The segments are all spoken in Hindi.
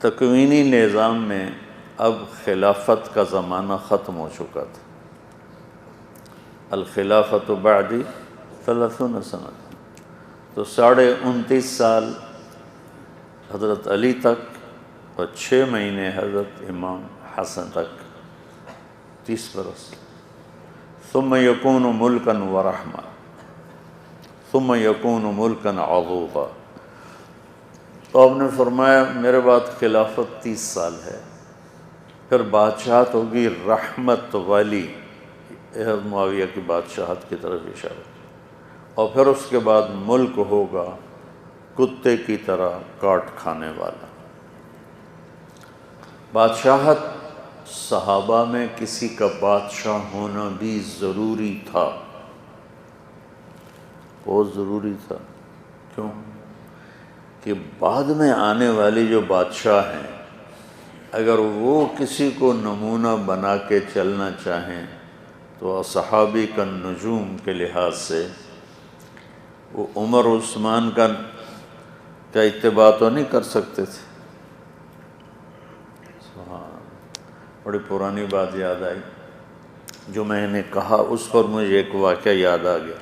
तकवीनी निज़ाम में अब खिलाफत का ज़माना ख़त्म हो चुका था। अलखिलाफ़त बादी तलसन सनत। तो साढ़े उनतीस साल हज़रत अली तक और छः महीने हज़रत इमाम हसन तक। तीस बरस। तुम यकून मुल्कन व रहमा। तुम यकून मुल्कन अबूबा तो आपने फरमाया, मेरे बाद खिलाफत तीस साल है। फिर बादशाहत होगी रहमत वाली माविया की बादशाहत की तरफ़ इशारा। और फिर उसके बाद मुल्क होगा कुत्ते की तरह काट खाने वाला। बादशाहत सहाबा में किसी का बादशाह होना भी ज़रूरी था। बहुत ज़रूरी था। क्यों? कि बाद में आने वाले जो बादशाह हैं, अगर वो किसी को नमूना बना के चलना चाहें तो सहाबी का नजूम के लिहाज से, वो उमर उस्मान का क्या इतबा तो नहीं कर सकते थे। हाँ बड़ी पुरानी बात याद आई। जो मैंने कहा, उस पर मुझे एक वाक़ याद आ गया।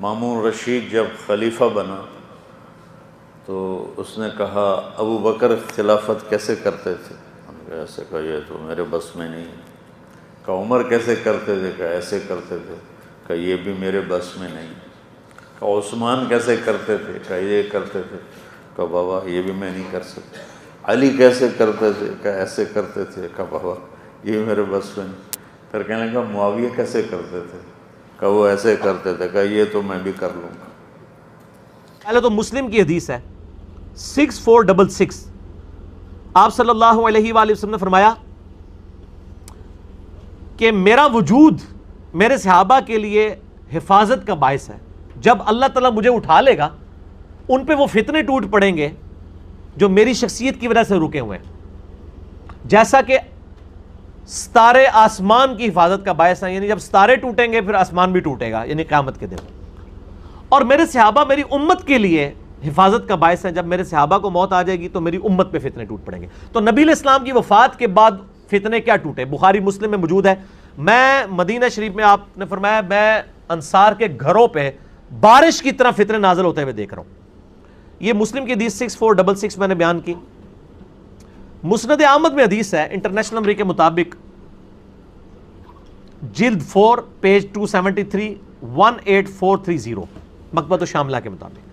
मामून रशीद जब खलीफा बना तो उसने कहा, अबू बकर खिलाफत कैसे करते थे? ऐसे कहा, ये तो मेरे बस में नहीं का उमर कैसे करते थे? कहा, ऐसे करते थे। कहा, ये भी मेरे बस में नहीं कहा, उस्मान कैसे करते थे? कहा, ये करते थे। कहा, बाबा, ये भी मैं नहीं कर सकता। अली कैसे करते थे? कहा, ऐसे करते थे। कहा, बाबा, ये मेरे बस में नहीं फिर कहने का मुआविया कैसे करते थे? कहा, वो ऐसे करते थे। कहा, ये तो मैं भी कर लूँगा। पहले तो मुस्लिम की हदीस है। Six four double six. आप सल्लल्लाहु अलैहि वसल्लम ने फरमाया कि मेरा वजूद मेरे सहाबा के लिए हिफाजत का बायस है। जब अल्लाह ताला मुझे उठा लेगा, उन पे वो फितने टूट पड़ेंगे जो मेरी शख्सियत की वजह से रुके हुए हैं। जैसा कि सितारे आसमान की हिफाजत का बायस है, यानी जब सितारे टूटेंगे, फिर आसमान भी टूटेगा, यानी क़यामत के दिन। और मेरे सहाबा मेरी उम्मत के लिए हिफाजत का बायस है, जब मेरे सहाबा को मौत आ जाएगी तो मेरी उम्मत पे फितने टूट पड़ेंगे। तो नबी इस्लाम की वफात के बाद फितने क्या टूटे? बुखारी, मुस्लिम में मौजूद है। मैं मदीना शरीफ में आपने फरमाया, मैं अंसार के घरों पे बारिश की तरह फितने नाजल होते हुए देख रहा हूँ। ये मुस्लिम की हदीस सिक्स फोर डबल सिक्स मैंने बयान की। मुस्ंद आमद में हदीस है, इंटरनेशनल नंबर के मुताबिक जिल्द four, page two seventy three, one eight four three zero मकबत शामला के मुताबिक।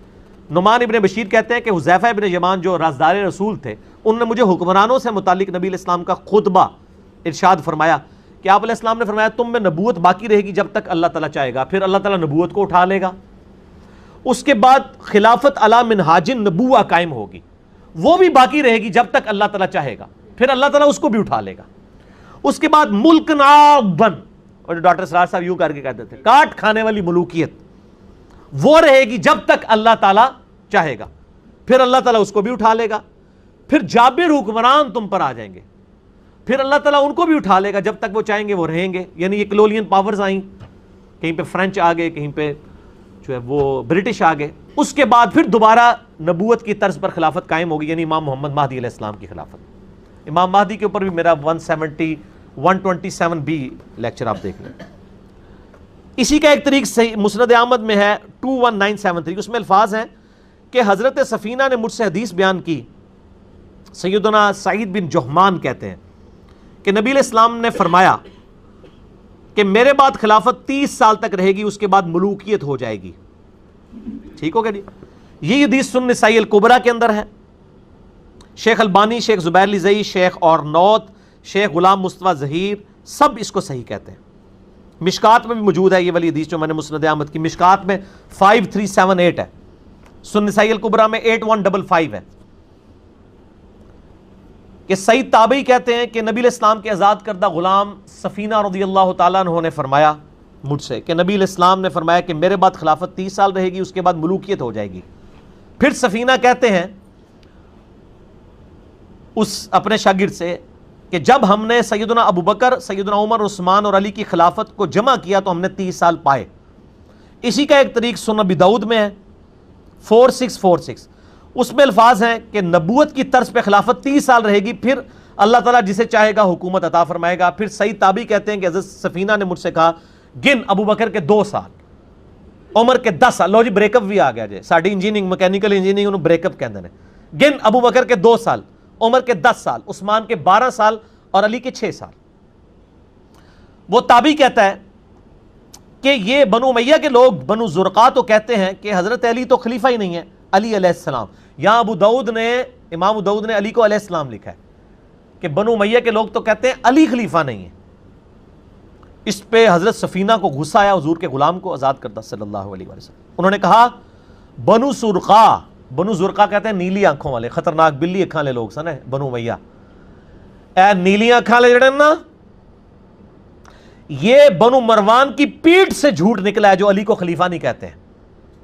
नुमान इबन बशीर कहते हैं कि हुजैफा इबन जमान जो राजदार रसूल थे उन्होंने मुझे हुक्मरानों से मुतालिक नबी इस्लाम का खुतबा, इरशाद फरमाया कि आप इस्लाम ने फरमाया, तुम में नबूत बाकी रहेगी जब तक अल्लाह ताला चाहेगा, फिर अल्लाह ताला नबूत को उठा लेगा। उसके बाद खिलाफत अला मिनहाजिन नबुआ कायम होगी। वो भी बाकी रहेगी जब तक अल्लाह ताला चाहेगा, फिर अल्लाह ताला उसको भी उठा लेगा। उसके बाद मुल्क नाबन और डॉक्टर सरार साहब यूँ करके कहते थे काट खाने वाली मलूकियत। वो रहेगी जब तक अल्लाह ताला चाहेगा। फिर अल्लाह ताला उसको भी उठा लेगा। फिर जाबिर हुक्मरान तुम पर आ जाएँगे। फिर अल्लाह ताला उनको भी उठा लेगा, जब तक वो चाहेंगे वो रहेंगे। यानी ये कलोलियन पावर्स आई। कहीं पे फ्रेंच आ गए, कहीं पे जो है वो ब्रिटिश आ गए। उसके बाद फिर दोबारा नबूत की तर्ज पर खिलाफत कायम होगी, यानी इमाम मोहम्मद महदी इस्लाम की खिलाफत। इमाम महदी के ऊपर भी मेरा 170 127 बी लेक्चर आप देख लें। इसी का एक तरीक सही मुसरद आमद में है 21973 उसमें अल्फाज हैं कि हज़रत सफ़ीना ने मुझसे हदीस बयान की। सैदना सईद बिन जोहमान कहते हैं कि नबी इस्लाम ने फरमाया कि मेरे बाद खिलाफत तीस साल तक रहेगी, उसके बाद मलूकियत हो जाएगी। ठीक हो गया जी? ये हदीस सुन नसाई कुबरा के अंदर है। शेख अलबानी, शेख जुबैर लिजई शेख और नौत शेख गुलाम मुस्तफ़ा जहीर सब इसको सही कहते हैं। मिशकात में भी मौजूद है ये वाली हदीस जो मैंने मुस्ंद अहमद की। मिशकात में फाइव थ्री सेवन एट है। सुन नसाई कुबरा में एट वन डबल फाइव है। कि सईद ताबई कहते हैं कि नबी इस्लाम के आज़ाद करदा गुलाम सफ़ीना रदी अल्लाह तु ने फरमाया मुझसे, कि नबी इस्लाम ने फरमाया कि मेरे बाद खिलाफत तीस साल रहेगी, उसके बाद मलूकियत हो जाएगी। फिर सफ़ीना कहते हैं, उस अपने शागिर से कि जब हमने सैदना अबू बकर सैदना उमर, उस्मान और अली की खिलाफत को जमा किया तो हमने तीस साल पाए। इसी का एक तरीक सुन अबी दाऊद में है, फोर सिक्स फोर सिक्स। उसमें अल्फाज हैं कि नबूत की तर्ज पे खिलाफत तीस साल रहेगी, फिर अल्लाह ताला जिसे चाहेगा हुकूमत अता फरमाएगा। फिर सही ताबी कहते हैं कि हज़रत सफीना ने मुझसे कहा, गिन अबू बकर के दो साल, उम्र के दस साल। लो जी ब्रेकअप भी आ गया जी। साड़ी इंजीनियरिंग मैकेनिकल इंजीनियरिंग ब्रेकअप कहते हैं। गिन अबू बकर के दो साल। उम्र के दस साल, उस्मान के बारह साल और अली के छह साल। वो ताबी कहता है कि ये बनु मैया के लोग, बनु जुर्का तो कहते हैं कि हज़रत अली तो खलीफा ही नहीं है, अली अलैहिस्सलाम यहाँ अबू दाऊद ने, इमाम दाऊद ने अली को अलैहिस्सलाम लिखा है कि बनु मैया के लोग तो कहते हैं अली खलीफा नहीं है। इस पे हज़रत सफ़ीना को गुस्सा आया, हजूर के गुलाम को आज़ाद करता सल्लल्लाहु अलैहि वसल्लम। उन्होंने कहा, बनु सुरका बनु जुर्का कहते हैं नीली आँखों वाले, खतरनाक बिल्ली अखा ले लोग सन, बनु मैया नीली अखा ले जड़े ना? ये बनु मरवान की पीठ से झूठ निकला है जो अली को खलीफा नहीं कहते हैं।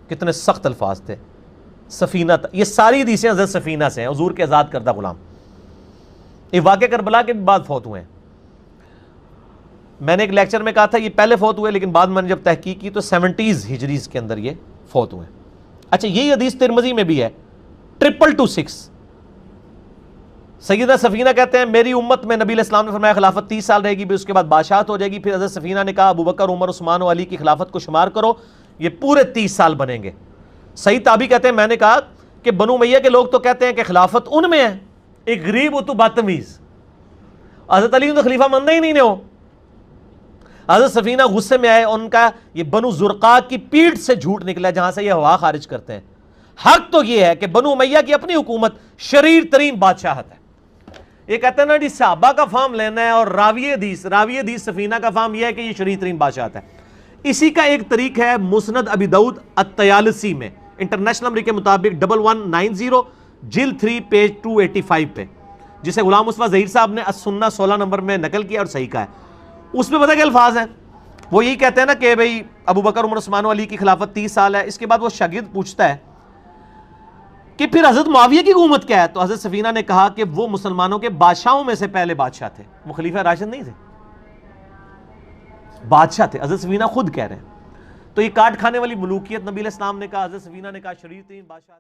कितने सख्त अल्फाज थे। सफीना था ये सारी हदीसें हज़रत सफीना से हैं, हजूर के आज़ाद करदा गुलाम। ये वाक़ करबला के बाद फौत हुए हैं। मैंने एक लेक्चर में कहा था, ये पहले फौत हुए, लेकिन बाद मैंने जब तहकीक की तो सेवेंटीज़ हिजरीज के अंदर ये फौत हुए अच्छा यही हदीस तिरमजी में भी है। Triple two six. Saida Safina कहते हैं, मेरी उम्मत में नबी इस्लाम ने फरमाया, खिलाफत तीस साल रहेगी, फिर उसके बाद बादशाहत हो जाएगी, फिर हज़रत सफ़ीना ने कहा अबू बकर उमर, उस्मान, अली की खिलाफत को शुमार करो, ये पूरे तीस साल बनेंगे। सही ताबी कहते हैं, मैंने कहा कि बनु मैया के लोग तो कहते हैं कि खिलाफत उनमें है। एक गरीब हो तो बदतमीज़। हज़रत अली तो खलीफा मंदा ही नहीं ने हो। हज़रत सफ़ीना गुस्से में आए, उनका ये बनु जुर्का की पीठ से झूठ निकला जहाँ से ये हवा खारिज करते हैं। हक तो ये है कि बनु मैया की अपनी हुकूमत शरीर तरीन बादशाहत है। ये कहते हैं ना, जी, साहबा का फार्म लेना है और रावी हदीस रावी हदीस सफीना का फार्म यह है कि ये शरीर तरीन बादशाहत है। इसी का एक तरीक है मुसनद अबी दाऊद अतयालसी में। इंटरनेशनल के मुताबिक डबल वन नाइन ज़ीरो, जिल three, page two eighty five पे। जिसे गुलाम मुस्तफ़ा जहीर साहब ने असुन्ना सोलह नंबर में नकल किया और सही का है। उसमें पता क्या अल्फाज हैं? वो यही कहते हैं ना कि भाई, अबू बकर, उमर, उस्मान अली की खिलाफत तीस साल है। इसके बाद वो शागिद पूछता है कि फिर हज़रत मुआविया की हुकूमत क्या है? तो हज़रत सफीना ने कहा कि वो मुसलमानों के बादशाहों में से पहले बादशाह थे। वो खलीफा राशिद नहीं थे। बादशाह थे। हज़रत सफीना खुद कह रहे हैं। तो ये काट खाने वाली मलूकियत नबी इस्लाम ने कहा, हज़रत सफीना ने कहा शरीर तीन बादशाह